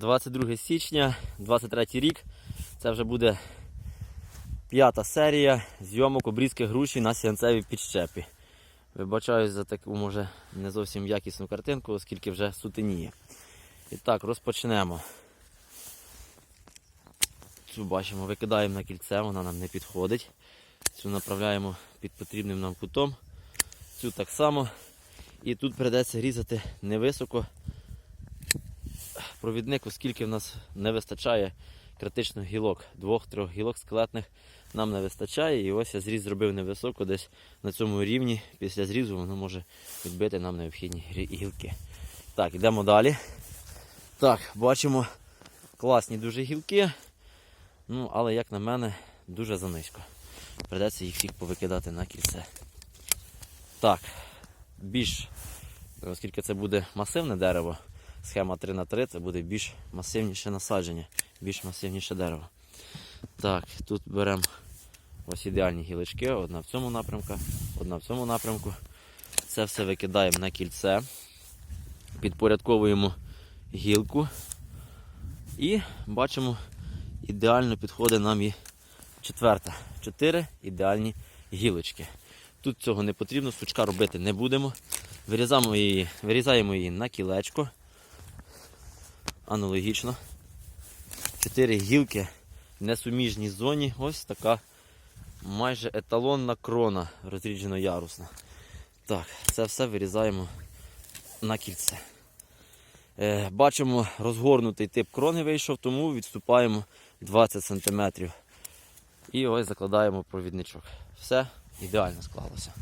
22 січня, 23 рік. Це вже буде п'ята серія зйомок обрізки груші на сіянцевій підщепі. Вибачаюсь за таку, може, не зовсім якісну картинку, оскільки вже сутеніє. І так, розпочнемо. Цю бачимо, викидаємо на кільце, вона нам не підходить. Цю направляємо під потрібним нам кутом. Цю так само. І тут прийдеться різати невисоко провідник, оскільки в нас не вистачає критично гілок. Двох-трьох гілок скелетних нам не вистачає. І ось я зріз зробив невисоко, десь на цьому рівні. Після зрізу воно може відбити нам необхідні гілки. Так, йдемо далі. Так, бачимо класні дуже гілки. Ну, але, як на мене, дуже занизько. Придеться їх всіх повикидати на кільце. Так, більш, оскільки це буде масивне дерево, схема 3 на 3 це буде більш масивніше насадження, більш масивніше дерево. Так, тут беремо ось ідеальні гілочки, одна в цьому напрямку, одна в цьому напрямку. Це все викидаємо на кільце, підпорядковуємо гілку і бачимо, ідеально підходить нам і четверта. Чотири ідеальні гілочки. Тут цього не потрібно, сучка робити не будемо. Вирізаємо її, вирізаємо її на кілечко. Аналогічно. Чотири гілки в несуміжній зоні. Ось така майже еталонна крона розріджено ярусна. Так, це все вирізаємо на кільце. Е, бачимо, розгорнутий тип крони вийшов, тому відступаємо 20 см. І ось закладаємо провідничок. Все ідеально склалося.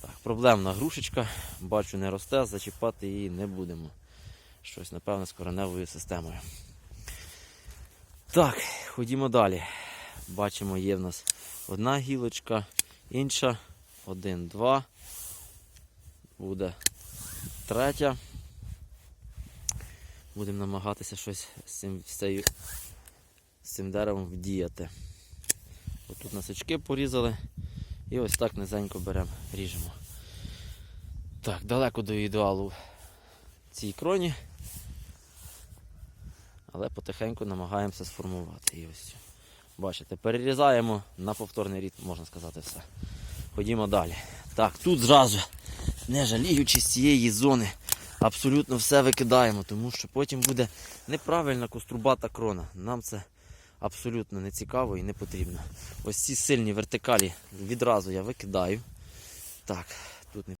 Так, проблемна грушечка, бачу, не росте, зачіпати її не будемо. Щось, напевно, з кореневою системою. Так, ходімо далі. Бачимо, є в нас одна гілочка, інша, один, два. Буде третя. Будемо намагатися щось з цим, з цим деревом вдіяти. От тут насички порізали. І ось так низенько беремо, ріжемо. Так, далеко до ідеалу цій кроні. Але потихеньку намагаємося сформувати. І ось. Бачите, перерізаємо на повторний рід, можна сказати, все. Ходімо далі. Так, тут зразу, не жаліючи з цієї зони, абсолютно все викидаємо, тому що потім буде неправильна кострубата крона. Нам це абсолютно не цікаво і не потрібно. Ось ці сильні вертикалі відразу я викидаю. Так, тут не